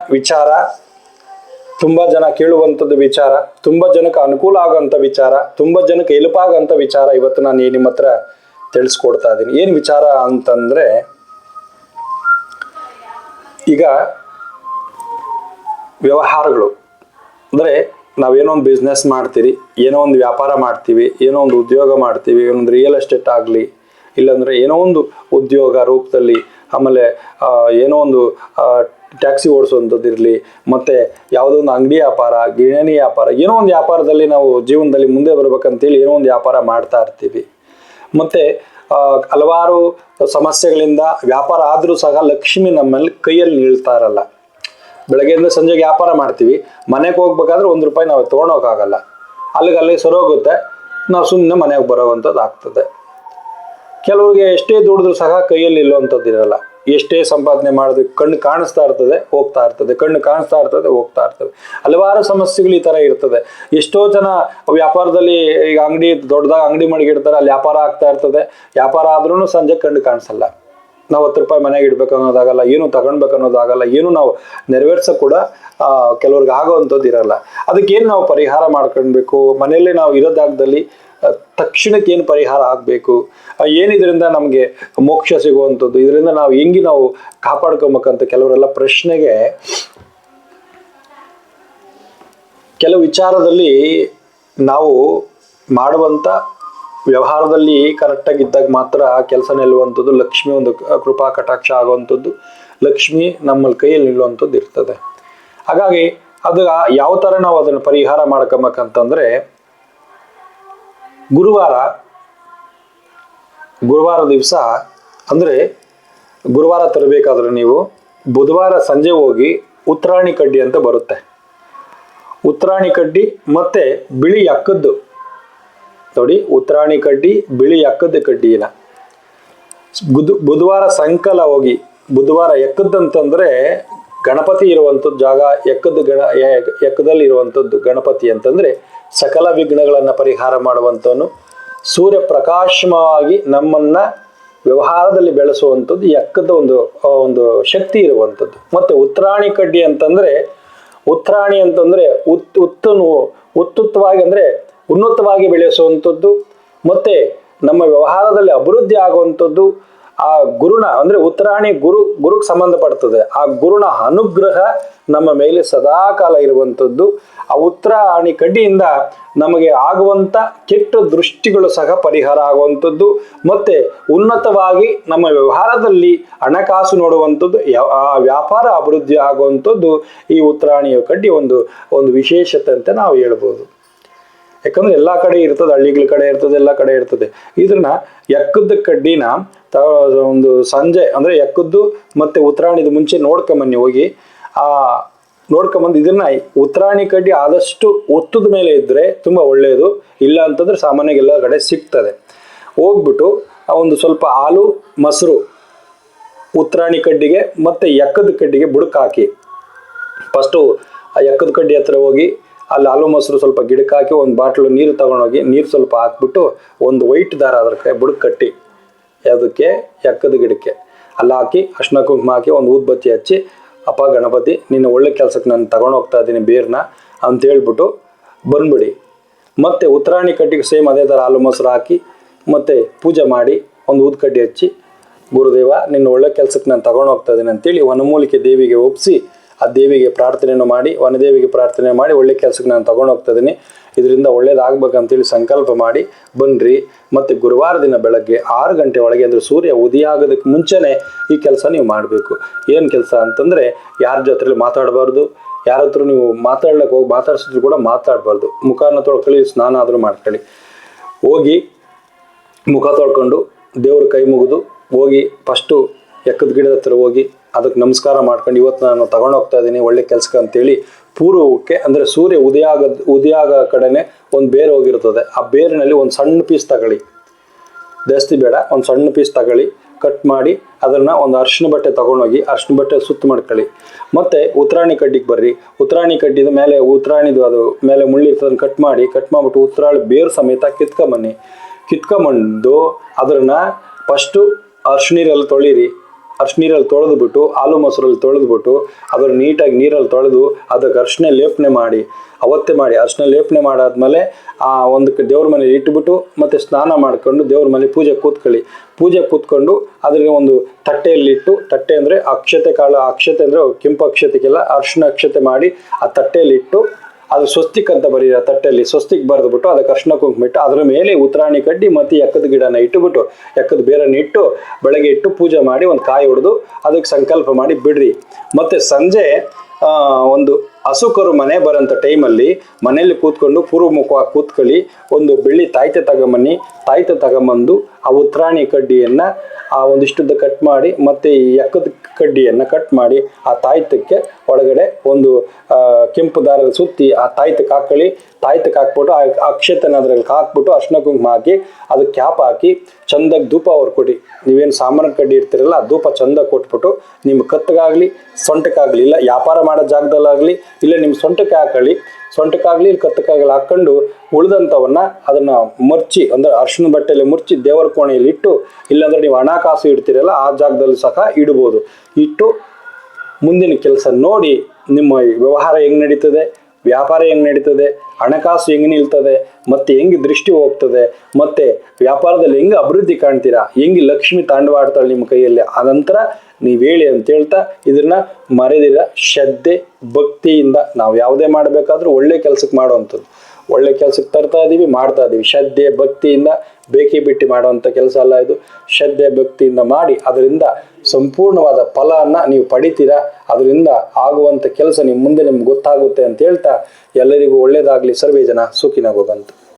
ವಿಚಾರ, ತುಂಬ ಜನ ಕೇಳುವಂಥದ್ದು ವಿಚಾರ, ತುಂಬ ಜನಕ್ಕೆ ಅನುಕೂಲ ಆಗೋಂಥ ವಿಚಾರ, ತುಂಬ ಜನಕ್ಕೆ ಆಗೋಂಥ ವಿಚಾರ ಇವತ್ತು ನಾನು ನಿಮ್ಮ ಹತ್ರ ತಿಳಿಸ್ಕೊಡ್ತಾ ಇದ್ದೀನಿ. ಏನು ವಿಚಾರ ಅಂತಂದರೆ, ಈಗ ವ್ಯವಹಾರಗಳು, ಅಂದರೆ ನಾವೇನೋ ಒಂದು ಬಿಸ್ನೆಸ್ ಮಾಡ್ತೀರಿ ಏನೋ ಒಂದು ವ್ಯಾಪಾರ ಮಾಡ್ತೀವಿ, ಏನೋ ಒಂದು ಉದ್ಯೋಗ ಮಾಡ್ತೀವಿ ಒಂದು ರಿಯಲ್ ಎಸ್ಟೇಟ್ ಆಗಲಿ, ಇಲ್ಲಾಂದರೆ ಏನೋ ಒಂದು ಉದ್ಯೋಗ ರೂಪದಲ್ಲಿ ಆಮೇಲೆ ಏನೋ ಒಂದು ಟ್ಯಾಕ್ಸಿ ಓಡಿಸುವಂಥದ್ದು ಇರಲಿ, ಮತ್ತು ಯಾವುದೋ ಒಂದು ಅಂಗಡಿ ವ್ಯಾಪಾರ, ಗಿರಣಿ ವ್ಯಾಪಾರ, ಏನೋ ಒಂದು ವ್ಯಾಪಾರದಲ್ಲಿ ನಾವು ಜೀವನದಲ್ಲಿ ಮುಂದೆ ಬರಬೇಕಂತೇಳಿ ಏನೋ ಒಂದು ವ್ಯಾಪಾರ ಮಾಡ್ತಾ ಇರ್ತೀವಿ. ಮತ್ತು ಹಲವಾರು ಸಮಸ್ಯೆಗಳಿಂದ ವ್ಯಾಪಾರ ಆದರೂ ಸಹ ಲಕ್ಷ್ಮಿ ನಮ್ಮಲ್ಲಿ ಕೈಯಲ್ಲಿ ನಿಲ್ತಾ ಇರಲ್ಲ. ಬೆಳಗ್ಗೆಯಿಂದ ಸಂಜೆಗೆ ವ್ಯಾಪಾರ ಮಾಡ್ತೀವಿ. ಮನೆಗೆ ಹೋಗ್ಬೇಕಾದ್ರೆ ಒಂದು ರೂಪಾಯಿ ನಾವು ತೊಗೊಳೋಕ್ಕಾಗಲ್ಲ. ಅಲ್ಲಿಗೆ ಅಲ್ಲಿಗೆ ಸರೋಗುತ್ತೆ ನಾವು ಸುಮ್ಮನೆ ಮನೆಗೆ ಬರೋವಂಥದ್ದು ಆಗ್ತದೆ. ಕೆಲವರಿಗೆ ಎಷ್ಟೇ ದುಡಿದ್ರೂ ಸಹ ಕೈಯಲ್ಲಿ ನಿಲ್ಲುವಂಥದ್ದು ಇರಲ್ಲ. ಎಷ್ಟೇ ಸಂಪಾದನೆ ಮಾಡಿದ್ರೆ ಕಣ್ಣು ಕಾಣಿಸ್ತಾ ಇರ್ತದೆ ಹೋಗ್ತಾ ಇರ್ತದೆ. ಕಣ್ಣು ಕಾಣಿಸ್ತಾ ಇರ್ತದೆ ಹೋಗ್ತಾ ಇರ್ತದೆ. ಹಲವಾರು ಸಮಸ್ಯೆಗಳು ಈ ಥರ ಇರ್ತದೆ. ಎಷ್ಟೋ ಜನ ವ್ಯಾಪಾರದಲ್ಲಿ ಈಗ ಅಂಗಡಿ ದೊಡ್ಡದಾಗ ಅಂಗಡಿ ಮಡಗಿಡ್ತಾರೆ ಅಲ್ಲಿ ವ್ಯಾಪಾರ ಆಗ್ತಾ ಇರ್ತದೆ. ವ್ಯಾಪಾರ ಆದ್ರೂ ಸಂಜೆ ಕಣ್ಣು ಕಾಣಿಸಲ್ಲ. ನಾವು ಹತ್ತು ರೂಪಾಯಿ ಮನೆಗೆ ಇಡ್ಬೇಕು ಅನ್ನೋದಾಗಲ್ಲ ಏನು ತಗೊಳ್ಬೇಕು ಅನ್ನೋದಾಗಲ್ಲ ಏನು ನಾವು ನೆರವೇರ್ಸೋಕೆ ಕೂಡ ಕೆಲವ್ರಿಗೆ ಆಗೋವಂಥದ್ದು ಇರಲ್ಲ. ಅದಕ್ಕೇನು ನಾವು ಪರಿಹಾರ ಮಾಡ್ಕೊಳ್ಬೇಕು? ಮನೆಯಲ್ಲೇ ನಾವು ಇರೋ ಜಾಗದಲ್ಲಿ ಆ, ತಕ್ಷಣಕ್ಕೆ ಏನು ಪರಿಹಾರ ಆಗಬೇಕು? ಏನಿದ್ರಿಂದ ನಮಗೆ ಮೋಕ್ಷ ಸಿಗುವಂಥದ್ದು? ಇದರಿಂದ ನಾವು ಹೆಂಗೆ ನಾವು ಕಾಪಾಡ್ಕೊಬೇಕಂತ ಕೆಲವರೆಲ್ಲ ಪ್ರಶ್ನೆಗೆ ಕೆಲವು ವಿಚಾರದಲ್ಲಿ ನಾವು ಮಾಡುವಂಥ ವ್ಯವಹಾರದಲ್ಲಿ ಕರೆಕ್ಟಾಗಿ ಇದ್ದಾಗ ಮಾತ್ರ ಕೆಲಸ ನಿಲ್ಲುವಂಥದ್ದು, ಲಕ್ಷ್ಮಿ ಒಂದು ಕೃಪಾ ಕಟಾಕ್ಷ ಆಗುವಂಥದ್ದು, ಲಕ್ಷ್ಮಿ ನಮ್ಮಲ್ಲಿ ಕೈಯಲ್ಲಿ ನಿಲ್ಲುವಂಥದ್ದು ಇರ್ತದೆ. ಹಾಗಾಗಿ ಅದು ಯಾವ ಥರ ನಾವು ಅದನ್ನು ಪರಿಹಾರ ಮಾಡ್ಕೊಬೇಕಂತಂದ್ರೆ ಗುರುವಾರ ಗುರುವಾರ ದಿವಸ, ಅಂದರೆ ಗುರುವಾರ ತರಬೇಕಾದ್ರೆ ನೀವು ಬುಧವಾರ ಸಂಜೆ ಹೋಗಿ ಉತ್ತರಾಣಿ ಕಡ್ಡಿ ಅಂತ ಬರುತ್ತೆ. ಉತ್ತರಾಣಿ ಕಡ್ಡಿ ಮತ್ತೆ ಬಿಳಿ ಅಕ್ಕದ್ದು ನೋಡಿ ಉತ್ತರಾಣಿ ಕಡ್ಡಿ, ಬಿಳಿ ಅಕ್ಕದ ಕಡ್ಡಿನ ಬುಧ, ಬುಧವಾರ ಸಂಕಲ ಹೋಗಿ, ಬುಧವಾರ ಎಕ್ಕದ್ದಂತಂದರೆ ಗಣಪತಿ ಇರುವಂಥದ್ದು ಜಾಗ ಎಕ್ಕದ ಗಣ ಎಕ್ಕದಲ್ಲಿ ಇರುವಂಥದ್ದು ಗಣಪತಿ ಅಂತಂದ್ರೆ ಸಕಲ ವಿಘ್ನಗಳನ್ನು ಪರಿಹಾರ ಮಾಡುವಂಥವನು ಸೂರ್ಯ ಪ್ರಕಾಶಮವಾಗಿ ನಮ್ಮನ್ನ ವ್ಯವಹಾರದಲ್ಲಿ ಬೆಳೆಸುವಂಥದ್ದು, ಯಕ್ಕದ ಒಂದು ಒಂದು ಶಕ್ತಿ ಇರುವಂಥದ್ದು. ಮತ್ತೆ ಉತ್ತರಾಣಿ ಕಡ್ಡಿ ಅಂತಂದ್ರೆ, ಉತ್ತರಾಣಿ ಅಂತಂದ್ರೆ ಉತ್ ಉತ್ತನು ಉತ್ತುತ್ತವಾಗಿ ಅಂದ್ರೆ ಉನ್ನತವಾಗಿ ಬೆಳೆಸುವಂಥದ್ದು, ಮತ್ತೆ ನಮ್ಮ ವ್ಯವಹಾರದಲ್ಲಿ ಅಭಿವೃದ್ಧಿ ಆಗುವಂಥದ್ದು ಆ ಗುರುನ, ಅಂದ್ರೆ ಉತ್ತರಾಣಿ ಗುರು ಗುರುಕ್ಕೆ ಸಂಬಂಧಪಡ್ತದೆ. ಆ ಗುರುನ ಅನುಗ್ರಹ ನಮ್ಮ ಮೇಲೆ ಸದಾ ಕಾಲ ಇರುವಂಥದ್ದು ಆ ಉತ್ತರಾಣಿ ಕಡ್ಡಿಯಿಂದ ನಮಗೆ ಆಗುವಂತ ಕೆಟ್ಟ ದೃಷ್ಟಿಗಳು ಸಹ ಪರಿಹಾರ ಆಗುವಂಥದ್ದು ಮತ್ತೆ ಉನ್ನತವಾಗಿ ನಮ್ಮ ವ್ಯವಹಾರದಲ್ಲಿ ಹಣಕಾಸು ನೋಡುವಂಥದ್ದು ಆ ವ್ಯಾಪಾರ ಅಭಿವೃದ್ಧಿ ಆಗುವಂಥದ್ದು ಈ ಉತ್ತರಾಣಿಯ ಕಡ್ಡಿ ಒಂದು ಒಂದು ವಿಶೇಷತೆ ಅಂತ ನಾವು ಹೇಳ್ಬೋದು. ಯಾಕಂದ್ರೆ ಎಲ್ಲ ಕಡೆ ಇರ್ತದೆ, ಹಳ್ಳಿಗಳ ಕಡೆ ಇರ್ತದೆ, ಎಲ್ಲ ಕಡೆ ಇರ್ತದೆ. ಇದನ್ನ ಎಕ್ಕದ ಕಡ್ಡಿನ ಒಂದು ಸಂಜೆ, ಅಂದ್ರೆ ಎಕ್ಕದ್ದು ಮತ್ತೆ ಉತ್ತರಾಯಣದ ಮುಂಚೆ ನೋಡ್ಕೊಂಬನ್ನಿ ಹೋಗಿ. ಆ ನೋಡ್ಕೊಂಬಂದು ಇದನ್ನ ಉತ್ತರಾಣಿ ಕಡ್ಡಿ ಆದಷ್ಟು ಒತ್ತದ ಮೇಲೆ ಇದ್ದರೆ ತುಂಬಾ ಒಳ್ಳೆಯದು ಇಲ್ಲ ಅಂತಂದ್ರೆ ಸಾಮಾನ್ಯವಾಗಿ ಎಲ್ಲ ಕಡೆ ಸಿಗ್ತದೆ. ಹೋಗ್ಬಿಟ್ಟು ಆ ಒಂದು ಸ್ವಲ್ಪ ಹಾಲು, ಮೊಸರು ಉತ್ತರಾಣಿ ಕಡ್ಡಿಗೆ ಮತ್ತೆ ಎಕ್ಕದ ಕಡ್ಡಿಗೆ ಬುಡಕ್ ಹಾಕಿ. ಫಸ್ಟು ಆ ಎಕ್ಕದ ಕಡ್ಡಿ ಹತ್ರ ಹೋಗಿ ಅಲ್ಲಿ ಹಾಲು, ಮೊಸರು ಸ್ವಲ್ಪ ಗಿಡಕ್ಕೆ ಹಾಕಿ, ಒಂದು ಬಾಟ್ಲು ನೀರು ತಗೊಂಡೋಗಿ ನೀರು ಸ್ವಲ್ಪ ಹಾಕ್ಬಿಟ್ಟು ಒಂದು ವೈಟ್ ದಾರ ಅದಕ್ಕೆ ಬುಡಕ್ ಕಟ್ಟಿ. ಯಾವುದಕ್ಕೆ ಎಕ್ಕದ ಗಿಡಕ್ಕೆ. ಅಲ್ಲಿ ಹಾಕಿ ಅರ್ಶಿನ ಕುಂಕುಮ ಹಾಕಿ ಒಂದು ಊದ್ಬತ್ತಿ ಹಚ್ಚಿ, ಅಪ್ಪ ಗಣಪತಿ, ನಿನ್ನ ಒಳ್ಳೆ ಕೆಲಸಕ್ಕೆ ನಾನು ತಗೊಂಡು ಹೋಗ್ತಾ ಇದ್ದೀನಿ ಬೇರ್ನ ಅಂತ ಹೇಳ್ಬಿಟ್ಟು ಬಂದ್ಬಿಡಿ. ಮತ್ತೆ ಉತ್ತರಾಣಿ ಕಟ್ಟಿಗೆ ಸೇಮ್ ಅದೇ ಥರ ಹಾಲು ಮೊಸರು ಹಾಕಿ, ಮತ್ತೆ ಪೂಜೆ ಮಾಡಿ ಒಂದು ಊದ್ಕಡ್ಡಿ ಹಚ್ಚಿ, ಗುರುದೇವ, ನಿನ್ನ ಒಳ್ಳೆ ಕೆಲಸಕ್ಕೆ ನಾನು ತಗೊಂಡು ಹೋಗ್ತಾ ಇದ್ದೀನಿ ಅಂತೇಳಿ ವನಮೂಲಿಕೆ ದೇವಿಗೆ ಒಪ್ಪಿಸಿ ಆ ದೇವಿಗೆ ಪ್ರಾರ್ಥನೆಯನ್ನು ಮಾಡಿ, ವನದೇವಿಗೆ ಪ್ರಾರ್ಥನೆ ಮಾಡಿ ಒಳ್ಳೆ ಕೆಲಸಕ್ಕೆ ನಾನು ತಗೊಂಡು ಹೋಗ್ತಾ ಇದ್ದೀನಿ. ಇದರಿಂದ ಒಳ್ಳೇದಾಗಬೇಕಂತೇಳಿ ಸಂಕಲ್ಪ ಮಾಡಿ ಬನ್ನಿರಿ ಮತ್ತು ಗುರುವಾರ ದಿನ ಬೆಳಗ್ಗೆ ಆರು ಗಂಟೆ ಒಳಗೆ ಅಂದರೆ ಸೂರ್ಯ ಉದಯ ಆಗೋದಕ್ಕೆ ಮುಂಚೆನೇ ಈ ಕೆಲಸ ನೀವು ಮಾಡಬೇಕು. ಏನು ಕೆಲಸ ಅಂತಂದರೆ ಯಾರ ಜೊತೆಲಿ ಮಾತಾಡಬಾರ್ದು. ಯಾರ ಹತ್ರ ನೀವು ಮಾತಾಡ್ಲಿಕ್ಕೆ ಹೋಗಿ ಮಾತಾಡ್ಸಿದ್ರು ಕೂಡ ಮಾತಾಡಬಾರ್ದು. ಮುಖಾನ ತೊಳ್ಕೊಳ್ಳಿ, ಸ್ನಾನ ಆದರೂ ಮಾಡ್ಕೊಳ್ಳಿ. ಹೋಗಿ ಮುಖ ತೊಳ್ಕೊಂಡು ದೇವ್ರ ಕೈ ಮುಗಿದು ಹೋಗಿ ಫಸ್ಟು ಎಕ್ಕದ ಗಿಡದ ಹತ್ರ ಹೋಗಿ ಅದಕ್ಕೆ ನಮಸ್ಕಾರ ಮಾಡ್ಕೊಂಡು ಇವತ್ತು ನಾನು ತಗೊಂಡು ಹೋಗ್ತಾ ಇದ್ದೀನಿ, ಒಳ್ಳೆ ಕೆಲಸಕ್ಕೆ ಅಂತೇಳಿ ಪೂರ್ವಕ್ಕೆ ಅಂದರೆ ಸೂರ್ಯ ಉದಯ ಆಗದ ಉದಯ ಆಗೋ ಕಡೆನೆ ಒಂದು ಬೇರು ಹೋಗಿರ್ತದೆ. ಆ ಬೇರಿನಲ್ಲಿ ಒಂದು ಸಣ್ಣ ಪೀಸ್ ತಗೊಳ್ಳಿ ಜಾಸ್ತಿ ಬೇಡ, ಒಂದು ಸಣ್ಣ ಪೀಸ್ ತಗೊಳ್ಳಿ ಕಟ್ ಮಾಡಿ, ಅದನ್ನು ಒಂದು ಅರ್ಶಿನ ಬಟ್ಟೆ ತಗೊಂಡೋಗಿ ಅರ್ಶಿನ ಬಟ್ಟೆ ಸುತ್ತ ಮಾಡ್ಕೊಳ್ಳಿ. ಮತ್ತೆ ಉತ್ತರಾಣಿ ಕಡ್ಡಿಗೆ ಬರ್ರಿ. ಉತ್ತರಾಣಿ ಕಡ್ಡಿದ ಮೇಲೆ ಉತ್ತರಾಣಿದು ಅದು ಮೇಲೆ ಮುಳ್ಳಿರ್ತದನ್ನು ಕಟ್ ಮಾಡಿ ಕಟ್ ಮಾಡಿಬಿಟ್ಟು ಉತ್ತರಾಳಿ ಬೇರು ಸಮೇತ ಕಿತ್ಕೊಂಬನ್ನಿ ಕಿತ್ಕೊಂಬಂದು ಅದನ್ನ ಫಸ್ಟು ಅರ್ಶಿನೀರೆಲ್ಲ ತೊಳಿರಿ. ಅರ್ಶ್ ನೀರಲ್ಲಿ ತೊಳೆದ್ಬಿಟ್ಟು ಹಾಲು ಮೊಸರಲ್ಲಿ ತೊಳೆದ್ಬಿಟ್ಟು ಅದರ ನೀಟಾಗಿ ನೀರಲ್ಲಿ ತೊಳೆದು ಅದಕ್ಕೆ ಅರ್ಶಿನ ಲೇಪನೆ ಮಾಡಿ, ಅವತ್ತೇ ಮಾಡಿ, ಅರ್ಶಿನ ಲೇಪನೆ ಮಾಡಾದ್ಮೇಲೆ ಆ ಒಂದು ದೇವ್ರ ಮನೇಲಿ ಇಟ್ಬಿಟ್ಟು ಮತ್ತೆ ಸ್ನಾನ ಮಾಡ್ಕೊಂಡು ದೇವ್ರ ಮನೆ ಪೂಜೆ ಕೂತ್ಕೊಳ್ಳಿ. ಪೂಜೆ ಕೂತ್ಕೊಂಡು ಅದರಿಗೆ ಒಂದು ತಟ್ಟೆಯಲ್ಲಿಟ್ಟು, ತಟ್ಟೆ ಅಂದರೆ ಅಕ್ಷತೆ ಕಾಳು ಅಕ್ಷತೆ ಅಂದರೆ ಕೆಂಪು ಅಕ್ಷತೆಗೆಲ್ಲ ಅರ್ಶಿನ ಅಕ್ಷತೆ ಮಾಡಿ ಆ ತಟ್ಟೆಯಲ್ಲಿಟ್ಟು ಅದು ಸ್ವಸ್ತಿಕ್ ಅಂತ ಬರೀ ತಟ್ಟಲ್ಲಿ ಸ್ವಸ್ತಿಕ್ ಬರೆದ್ಬಿಟ್ಟು ಅದಕ್ಕೆ ಅರ್ಶನ ಕುಂಕುಮ ಇಟ್ಟು ಅದರ ಮೇಲೆ ಉತ್ತರಾಣಿ ಕಡ್ಡಿ ಮತ್ತು ಎಕ್ಕದ ಗಿಡನ ಇಟ್ಟುಬಿಟ್ಟು, ಎಕ್ಕದ ಬೇರನ್ನ ಇಟ್ಟು ಬೆಳಗ್ಗೆ ಇಟ್ಟು ಪೂಜೆ ಮಾಡಿ ಒಂದು ಕಾಯಿ ಹೊಡೆದು ಅದಕ್ಕೆ ಸಂಕಲ್ಪ ಮಾಡಿ ಬಿಡ್ರಿ. ಮತ್ತು ಸಂಜೆ ಒಂದು ಹಸುಕರು ಮನೆ ಬರೋಂಥ ಟೈಮಲ್ಲಿ ಮನೆಯಲ್ಲಿ ಕೂತ್ಕೊಂಡು ಪೂರ್ವಮುಖವಾಗಿ ಕೂತ್ಕೊಳ್ಳಿ ಒಂದು ಬೆಳ್ಳಿ ತಾಯ್ತ ತಗೊಂಬನ್ನಿ ತಾಯ್ತ ತಗೊಂಬಂದು ಆ ಉತ್ತರಾಣಿ ಕಡ್ಡಿಯನ್ನು ಆ ಒಂದಿಷ್ಟುದ್ದ ಕಟ್ ಮಾಡಿ ಮತ್ತು ಈ ಎಕ್ಕದ ಕಡ್ಡಿಯನ್ನು ಕಟ್ ಮಾಡಿ ಆ ತಾಯ್ತಕ್ಕೆ ಒಳಗಡೆ ಒಂದು ಕೆಂಪು ದಾರದ ಸುತ್ತಿ ಆ ತಾಯ್ತಕ್ಕೆ ಹಾಕೊಳ್ಳಿ ತಾಯ್ತಕ್ಕೆ ಹಾಕ್ಬಿಟ್ಟು ಆ ಅಕ್ಷತನ ಅದ್ರಲ್ಲಿ ಹಾಕ್ಬಿಟ್ಟು ಅರ್ಶಿನ ಕುಂಕುಮ ಹಾಕಿ ಅದಕ್ಕೆ ಕ್ಯಾಪ್ ಹಾಕಿ ಚಂದಾಗಿ ಧೂಪ ಅವ್ರು ಕೊಡಿ. ನೀವೇನು ಸಾಮಾನು ಕಡ್ಡಿ ಇರ್ತೀರಲ್ಲ, ಆ ಧೂಪ ಚಂದ ಕೊಟ್ಬಿಟ್ಟು ನಿಮ್ಮ ಕತ್ತಿಗಾಗಲಿ, ಸೊಂಟಕ್ಕಾಗಲಿ, ಇಲ್ಲ ವ್ಯಾಪಾರ ಮಾಡೋ ಜಾಗದಲ್ಲಾಗಲಿ ಇಲ್ಲ ನಿಮ್ಮ ಸೊಂಟಕ್ಕೆ ಹಾಕೊಳ್ಳಿ ಸೊಂಟಕ್ಕಾಗಲಿ ಕತ್ತಕ್ಕಾಗಲಿ ಹಾಕ್ಕೊಂಡು ಉಳಿದಂಥವನ್ನ ಅದನ್ನ ಮರ್ಚಿ, ಅಂದ್ರೆ ಅರ್ಶಿನ ಬಟ್ಟೆಯಲ್ಲಿ ಮುರ್ಚಿ ದೇವರ ಕೋಣೆಯಲ್ಲಿ ಇಟ್ಟು, ಇಲ್ಲಾಂದ್ರೆ ನೀವು ಹಣಕಾಸು ಇಡ್ತೀರಲ್ಲ, ಆ ಜಾಗದಲ್ಲಿ ಸಹ ಇಡ್ಬೋದು. ಇಟ್ಟು ಮುಂದಿನ ಕೆಲಸ ನೋಡಿ ನಿಮ್ಮ ವ್ಯವಹಾರ ಹೆಂಗೆ ನಡೀತದೆ ವ್ಯಾಪಾರ ಹೆಂಗೆ ನಡೀತದೆ? ಹಣಕಾಸು ಹೆಂಗ್ ನಿಲ್ತದೆ? ಮತ್ತೆ ಹೆಂಗೆ ದೃಷ್ಟಿ ಹೋಗ್ತದೆ? ಮತ್ತೆ ವ್ಯಾಪಾರದಲ್ಲಿ ಹೆಂಗೆ ಅಭಿವೃದ್ಧಿ ಕಾಣ್ತೀರಾ? ಹೆಂಗ್ ಲಕ್ಷ್ಮಿ ತಾಂಡವಾಡ್ತಾಳೆ ನಿಮ್ಮ ಕೈಯಲ್ಲಿ? ಅನಂತರ ನೀವು ಹೇಳಿ ಅಂತ ಹೇಳ್ತಾ ಇದನ್ನ ಮರೆದಿರ ಶ್ರದ್ಧೆ, ಭಕ್ತಿಯಿಂದ ನಾವು ಯಾವುದೇ ಮಾಡಬೇಕಾದ್ರೂ ಒಳ್ಳೆ ಕೆಲಸಕ್ಕೆ ಮಾಡುವಂಥದ್ದು. ಒಳ್ಳೆ ಕೆಲಸಕ್ಕೆ ತರ್ತಾ ಇದೀವಿ, ಮಾಡ್ತಾ ಇದೀವಿ. ಶ್ರದ್ಧೆ, ಭಕ್ತಿಯಿಂದ ಬೇಕಿ ಬಿಟ್ಟು ಮಾಡುವಂಥ ಕೆಲಸ ಅಲ್ಲ ಇದು. ಶ್ರದ್ಧೆ, ಭಕ್ತಿಯಿಂದ ಮಾಡಿ ಅದರಿಂದ ಸಂಪೂರ್ಣವಾದ ಫಲವನ್ನು ನೀವು ಪಡಿತೀರಾ? ಅದರಿಂದ ಆಗುವಂಥ ಕೆಲಸ ನಿಮ್ಮ ಮುಂದೆ ನಿಮ್ಗೆ ಗೊತ್ತಾಗುತ್ತೆ ಅಂತ ಹೇಳ್ತಾ ಎಲ್ಲರಿಗೂ ಒಳ್ಳೆಯದಾಗಲಿ ಸರ್ವೇ ಜನ ಸುಖಿನಾಗೋಗಂತ.